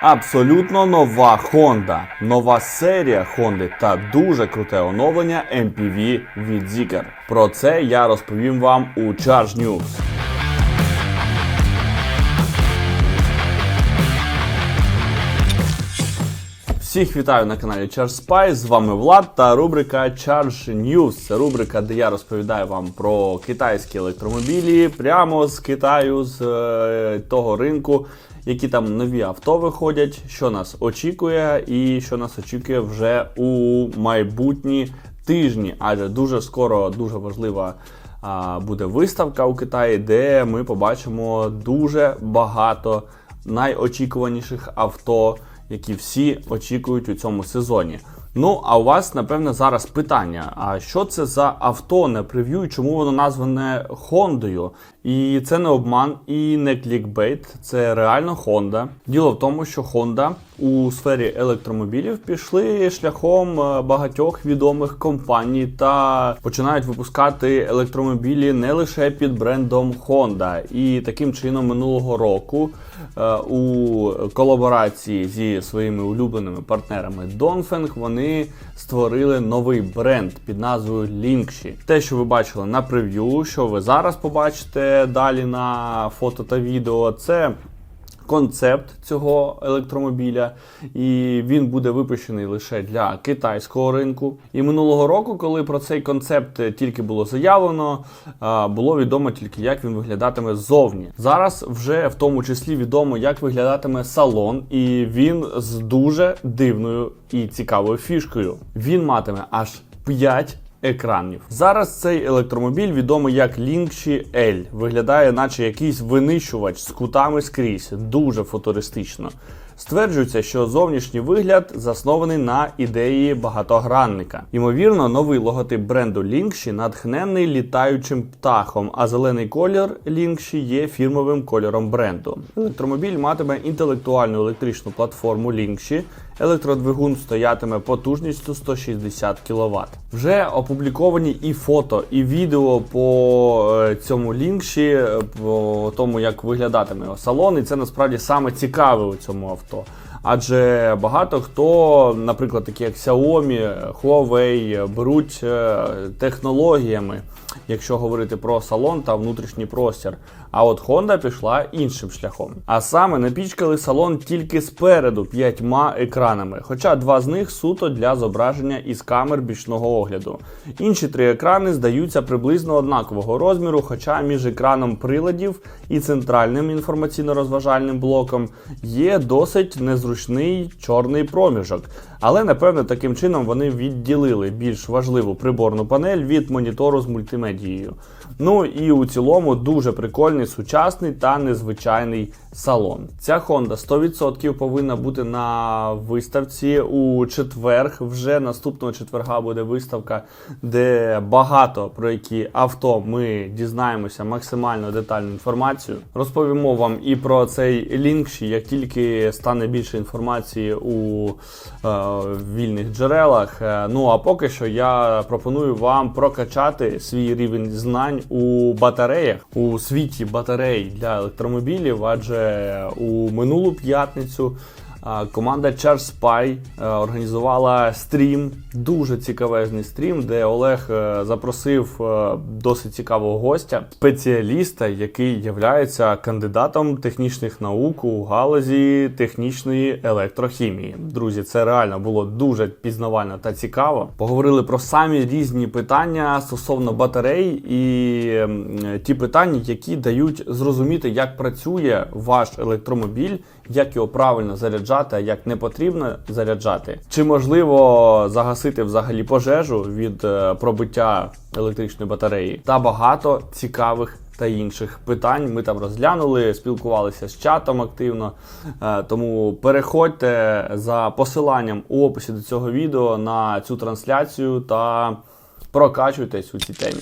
Абсолютно нова Honda, нова серія Honda та дуже круте оновлення MPV від Zikr. Про це я розповім вам у Charge News. Всіх вітаю на каналі Charge Spy, з вами Влад та рубрика Charge News. Це рубрика, де я розповідаю вам про китайські електромобілі прямо з Китаю, з е, того ринку, які там нові авто виходять, що нас очікує, і що нас очікує вже у майбутні тижні. Адже дуже скоро дуже важлива буде виставка у Китаї, де ми побачимо дуже багато найочікуваніших авто які всі очікують у цьому сезоні. Ну, а у вас, напевне, зараз питання: а що це за авто на прев'ю і чому воно назване Хондою? І це не обман і не клікбейт, це реально Honda. Діло в тому, що Honda у сфері електромобілів пішли шляхом е, багатьох відомих компаній та починають випускати електромобілі не лише під брендом Honda. І таким чином минулого року е, у колаборації зі своїми улюбленими партнерами Dongfeng вони створили новий бренд під назвою Linkshi. Те, що ви бачили на прев'ю, що ви зараз побачите далі на фото та відео, це концепт цього електромобіля, і він буде випущений лише для китайського ринку. І минулого року, коли про цей концепт тільки було заявлено, було відомо тільки, як він виглядатиме ззовні. Зараз вже в тому числі відомо, як виглядатиме салон, і він з дуже дивною і цікавою фішкою. Він матиме аж 5 екранів. Зараз цей електромобіль відомий як Linkshi L. Виглядає, наче якийсь винищувач з кутами скрізь, дуже футуристично. Стверджується, що зовнішній вигляд заснований на ідеї багатогранника. Ймовірно, новий логотип бренду Linkshi натхнений літаючим птахом, а зелений колір Linkshi є фірмовим кольором бренду. Електромобіль матиме інтелектуальну електричну платформу Linkshi, електродвигун стоятиме потужністю 160 кВт. Вже опубліковані і фото, і відео по е, цьому лінкші, е, по тому, як виглядатиме його салон, і це насправді саме цікаве у цьому авто. Адже багато хто, наприклад, такі як Xiaomi, Huawei, беруть е, технологіями, якщо говорити про салон та внутрішній простір. А от Honda пішла іншим шляхом. А саме напічкали салон тільки спереду п'ятьма екранами, хоча два з них суто для зображення із камер бічного огляду. Інші три екрани здаються приблизно однакового розміру, хоча між екраном приладів і центральним інформаційно-розважальним блоком є досить незручний чорний проміжок. Але напевно таким чином вони відділили більш важливу приборну панель від монітору з мультимедією. Ну і у цілому дуже прикольний, сучасний та незвичайний салон. Ця Honda 100% повинна бути на виставці у четверг. Вже наступного четверга буде виставка, де багато про які авто ми дізнаємося максимально детальну інформацію. Розповімо вам і про цей лінкші, як тільки стане більше інформації у е, вільних джерелах. Е, Ну а поки що я пропоную вам прокачати свій рівень знань у батареях у світі батарей для електромобілів, адже у минулу п'ятницю. Команда е, організувала стрім, дуже цікавезний стрім, де Олег е, запросив е, досить цікавого гостя, спеціаліста, який є кандидатом технічних наук у галузі технічної електрохімії. Друзі, це реально було дуже пізнавально та цікаво. Поговорили про самі різні питання стосовно батарей і ті питання, які дають зрозуміти, як працює ваш електромобіль, як його правильно заряджати, а як не потрібно заряджати. Чи можливо загасити взагалі пожежу від е, пробиття електричної батареї, та багато цікавих. Та інших питань ми там розглянули, спілкувалися з чатом активно. Е, Тому переходьте за посиланням у описі до цього відео на цю трансляцію та прокачуйтесь у цій темі.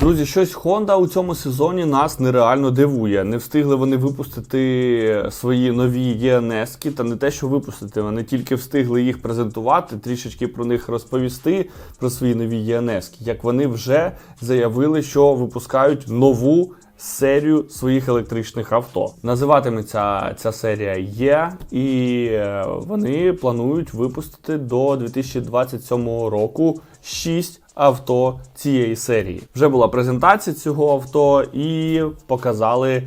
Друзі, щось Honda у цьому сезоні нас нереально дивує. Не встигли вони випустити свої нові ЄНСки, та не те, що випустити, вони тільки встигли їх презентувати, трішечки про них розповісти, про свої нові ЄНСки, як вони вже заявили, що випускають нову серію своїх електричних авто. Називатиметься ця серія Є, і е, вони планують випустити до 2027 року 6 авто цієї серії. Вже була презентація цього авто, і показали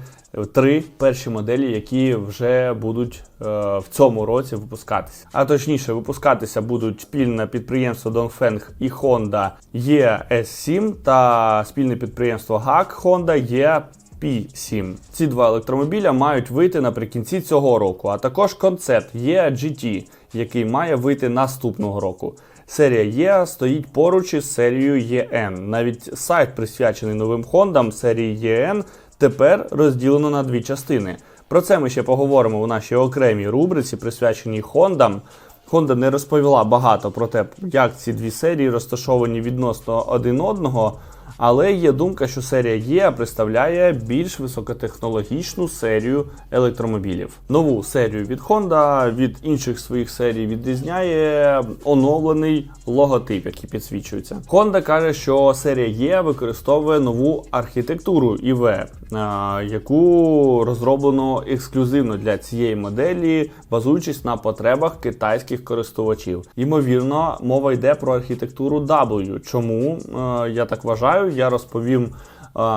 три перші моделі, які вже будуть е, в цьому році випускатися. А точніше, випускатися будуть спільне підприємство Dongfeng і Honda ES7 та спільне підприємство GAC Honda E P7. Ці два електромобіля мають вийти наприкінці цього року, а також концепт E GT, який має вийти наступного року. Серія E стоїть поруч із серією EN. Навіть сайт, присвячений новим Хондам серії EN, тепер розділено на дві частини. Про це ми ще поговоримо у нашій окремій рубриці, присвяченій Хондам. Honda не розповіла багато про те, як ці дві серії розташовані відносно один одного. Але є думка, що серія Е представляє більш високотехнологічну серію електромобілів. Нову серію від Honda від інших своїх серій відрізняє оновлений логотип, який підсвічується. Honda каже, що серія Е використовує нову архітектуру ІВ, е, яку розроблено ексклюзивно для цієї моделі, базуючись на потребах китайських користувачів. Ймовірно, мова йде про архітектуру W. Чому е, я так вважаю? Я розповім. е,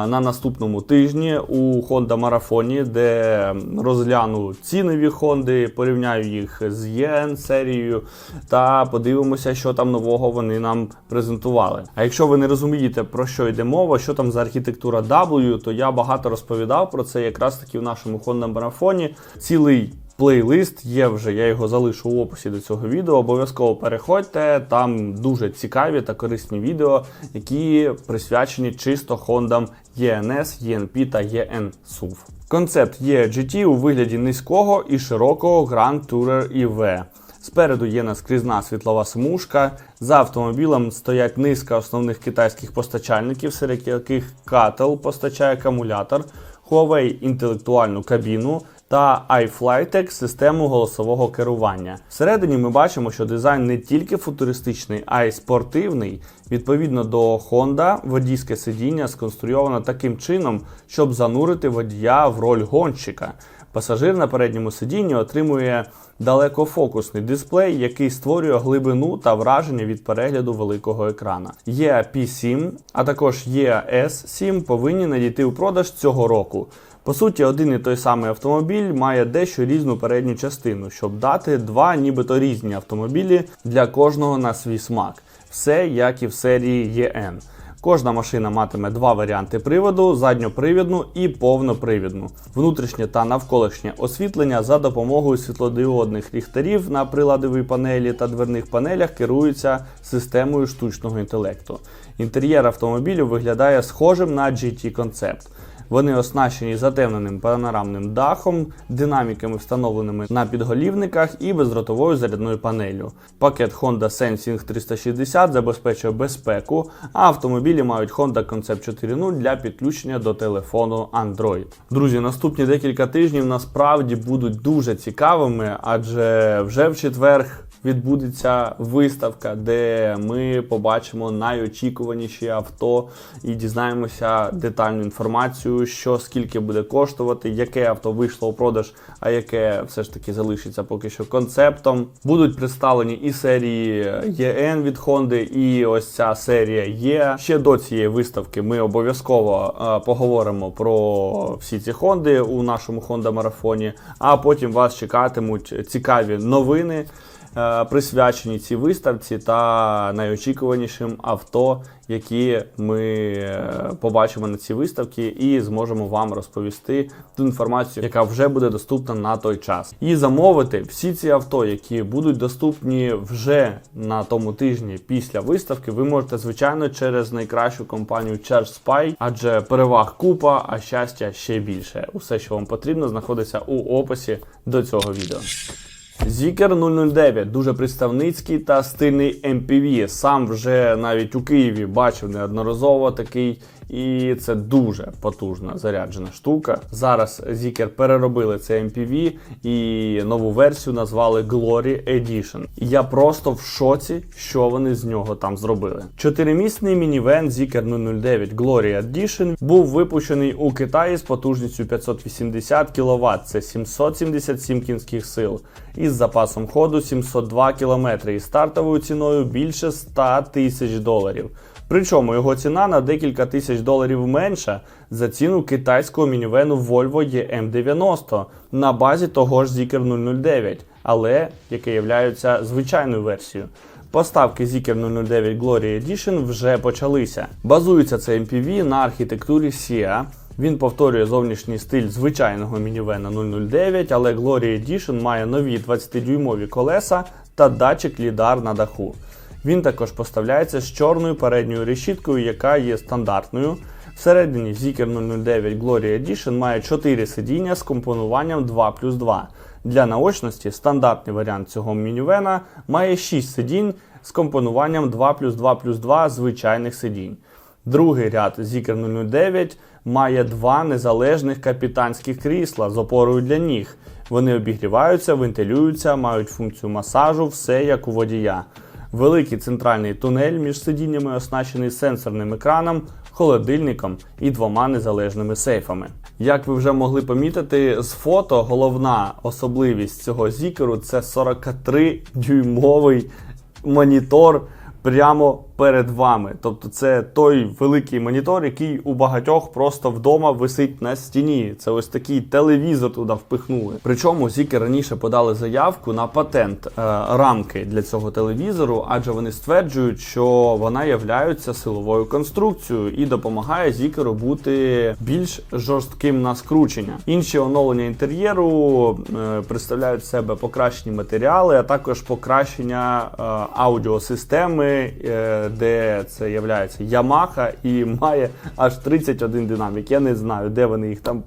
На наступному тижні у Honda марафоні, де розгляну цінові Honda, порівняю їх з ЄН серією та подивимося, що там нового вони нам презентували. А якщо ви не розумієте про що йде мова, що там за архітектура W, то я багато розповідав про це якраз таки в нашому Honda марафоні. Цілий Плейлист є вже, я його залишу в описі до цього відео. Обов'язково переходьте. Там дуже цікаві та корисні відео, які присвячені чисто хондам ENS, ENP та EN SUV. Концепт є у вигляді низького і широкого Grand Tourer EV. Спереду є наскрізна світлова смужка. За автомобілем стоять низка основних китайських постачальників, серед яких Cattel постачає акумулятор, Huawei інтелектуальну кабіну та iFlytek систему голосового керування. Всередині ми бачимо, що дизайн не тільки футуристичний, а й спортивний. Відповідно до Honda, водійське сидіння сконструйовано таким чином, щоб занурити водія в роль гонщика. Пасажир на передньому сидінні отримує далекофокусний дисплей, який створює глибину та враження від перегляду великого екрана. Є P7, а також є S7 повинні надійти у продаж цього року. По суті, один і той самий автомобіль має дещо різну передню частину, щоб дати два нібито різні автомобілі для кожного на свій смак. Все як і в серії EN. Кожна машина матиме два варіанти приводу: задньопривідну і повнопривідну, внутрішнє та навколишнє освітлення за допомогою світлодіодних ліхтарів на приладовій панелі та дверних панелях керуються системою штучного інтелекту. Інтер'єр автомобілю виглядає схожим на GT Concept. Вони оснащені затемненим панорамним дахом, динаміками, встановленими на підголівниках і бездротовою зарядною панелью. Пакет Honda Sensing 360 забезпечує безпеку, а автомобілі мають Honda Concept 4.0 для підключення до телефону Android. Друзі, наступні декілька тижнів насправді будуть дуже цікавими, адже вже в четвер відбудеться виставка, де ми побачимо найочікуваніші авто і дізнаємося детальну інформацію, що скільки буде коштувати, яке авто вийшло у продаж, а яке все ж таки залишиться поки що концептом. Будуть представлені і серії EN від Honda, і ось ця серія є. Ще до цієї виставки ми обов'язково е, поговоримо про всі ці Honda у нашому Honda марафоні. А потім вас чекатимуть цікаві новини присвячені цій виставці та найочікуванішим авто, які ми е, побачимо на цій виставці, і зможемо вам розповісти ту інформацію, яка вже буде доступна на той час. І замовити всі ці авто, які будуть доступні вже на тому тижні після виставки, ви можете звичайно через найкращу компанію ChargeSpy, адже переваг купа, а щастя ще більше. Усе, що вам потрібно, знаходиться у описі до цього відео. Zikr 009 дуже представницький та стильний MPV. Сам вже навіть у Києві бачив неодноразово такий І це дуже потужна заряджена штука. Зараз Zikr переробили це MPV і нову версію назвали Glory Edition. Я просто в шоці, що вони з нього там зробили. Чотиримісний мінівен Zikr 009 Glory Edition був випущений у Китаї з потужністю 580 кВт, це 777 кінських сил, із запасом ходу 702 км і стартовою ціною більше 100 тисяч доларів. Причому його ціна на декілька тисяч доларів менша за ціну китайського мінівену Volvo EM90 на базі того ж Zikr 009, але яке є звичайною версією. Поставки Zikr 009 Glory Edition вже почалися. Базується цей MPV на архітектурі SIA. Він повторює зовнішній стиль звичайного мінівена 009, але Glory Edition має нові 20-дюймові колеса та датчик лідар на даху. Він також поставляється з чорною передньою решіткою, яка є стандартною. Всередині Zikr 009 Glory Edition має 4 сидіння з компонуванням 2 плюс 2. Для наочності стандартний варіант цього мінівена має 6 сидінь з компонуванням 2 плюс 2 плюс 2 звичайних сидінь. Другий ряд Zikr 009 має два незалежних капітанських крісла з опорою для ніг. Вони обігріваються, вентилюються, мають функцію масажу, все як у водія. Великий центральний тунель між сидіннями оснащений сенсорним екраном, холодильником і двома незалежними сейфами. Як ви вже могли помітити з фото, головна особливість цього зікеру це 43-дюймовий монітор прямо перед вами. Тобто це той великий монітор, який у багатьох просто вдома висить на стіні. Це ось такий телевізор туди впихнули. Причому Зіки раніше подали заявку на патент е, рамки для цього телевізору, адже вони стверджують, що вона являється силовою конструкцією і допомагає Зікеру бути більш жорстким на скручення. Інші оновлення інтер'єру е, представляють себе покращені матеріали, а також покращення е, аудіосистеми. Е, де це є Yamaha і має аж 31 динамік. Я не знаю, де вони їх там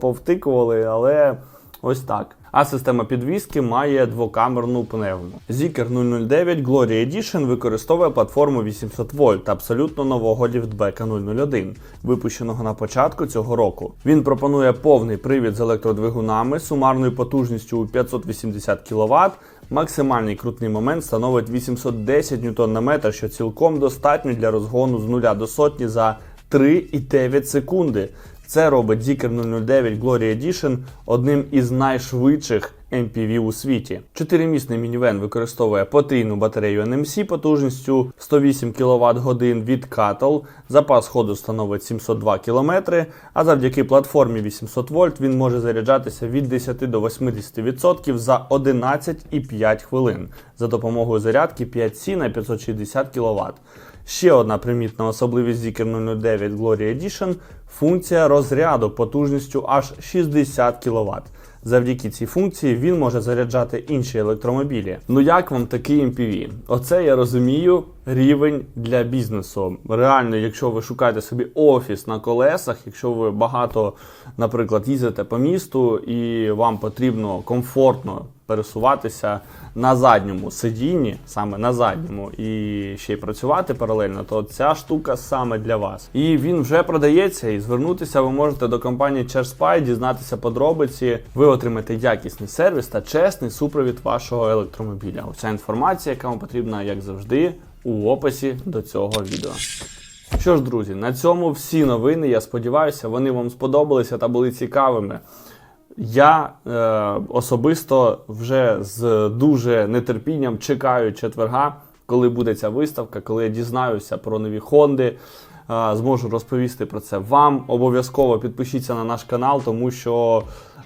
повтикували, але ось так. А система підвіски має двокамерну пневму. Zikr 009 Glory Edition використовує платформу 800 вольт абсолютно нового ліфтбека 001, випущеного на початку цього року. Він пропонує повний привід з електродвигунами сумарною потужністю у 580 кВт. Максимальний крутний момент становить 810 метр, що цілком достатньо для розгону з 0 до сотні за 3,9 секунди. Це робить Zikr 009 Glory Edition одним із найшвидших MPV у світі. Чотиримісний мінівен використовує потрійну батарею NMC потужністю 108 кВт годин від Cattle, запас ходу становить 702 км, а завдяки платформі 800 вольт він може заряджатися від 10 до 80% за 11,5 хвилин за допомогою зарядки 5C на 560 кВт. Ще одна примітна особливість Zikr 009 Glory Edition функція розряду потужністю аж 60 кВт. Завдяки цій функції він може заряджати інші електромобілі. Ну як вам такий MPV? Оце я розумію рівень для бізнесу. Реально, якщо ви шукаєте собі офіс на колесах, якщо ви багато, наприклад, їздите по місту і вам потрібно комфортно пересуватися на задньому сидінні, саме на задньому, і ще й працювати паралельно, то ця штука саме для вас. І він вже продається, і звернутися ви можете до компанії ChargeSpy, дізнатися подробиці. Ви отримаєте якісний сервіс та чесний супровід вашого електромобіля. Уся інформація, яка вам потрібна, як завжди, у описі до цього відео. Що ж, друзі, на цьому всі новини. Я сподіваюся, вони вам сподобалися та були цікавими. Я е, особисто вже з дуже нетерпінням чекаю четверга, коли буде ця виставка, коли я дізнаюся про нові Хонди. Е, зможу розповісти про це вам. Обов'язково підпишіться на наш канал, тому що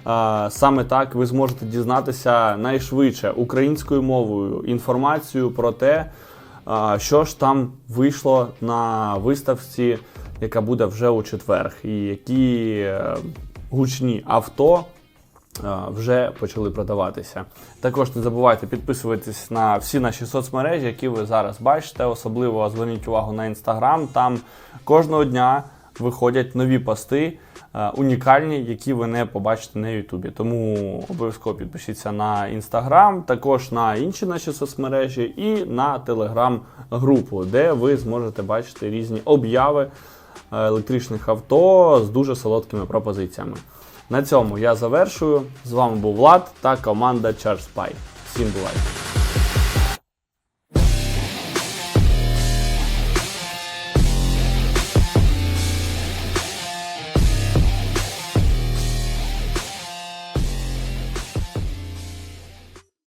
е, саме так ви зможете дізнатися найшвидше українською мовою інформацію про те, е, що ж там вийшло на виставці, яка буде вже у четвер, і які е, гучні авто вже почали продаватися. Також не забувайте підписуватись на всі наші соцмережі, які ви зараз бачите. Особливо зверніть увагу на інстаграм. Там кожного дня виходять нові пости, унікальні, які ви не побачите на Ютубі. Тому обов'язково підпишіться на інстаграм, також на інші наші соцмережі і на телеграм-групу, де ви зможете бачити різні обяви електричних авто з дуже солодкими пропозиціями. На цьому я завершую. З вами був Влад та команда ChargeSpy. Всім бувайте!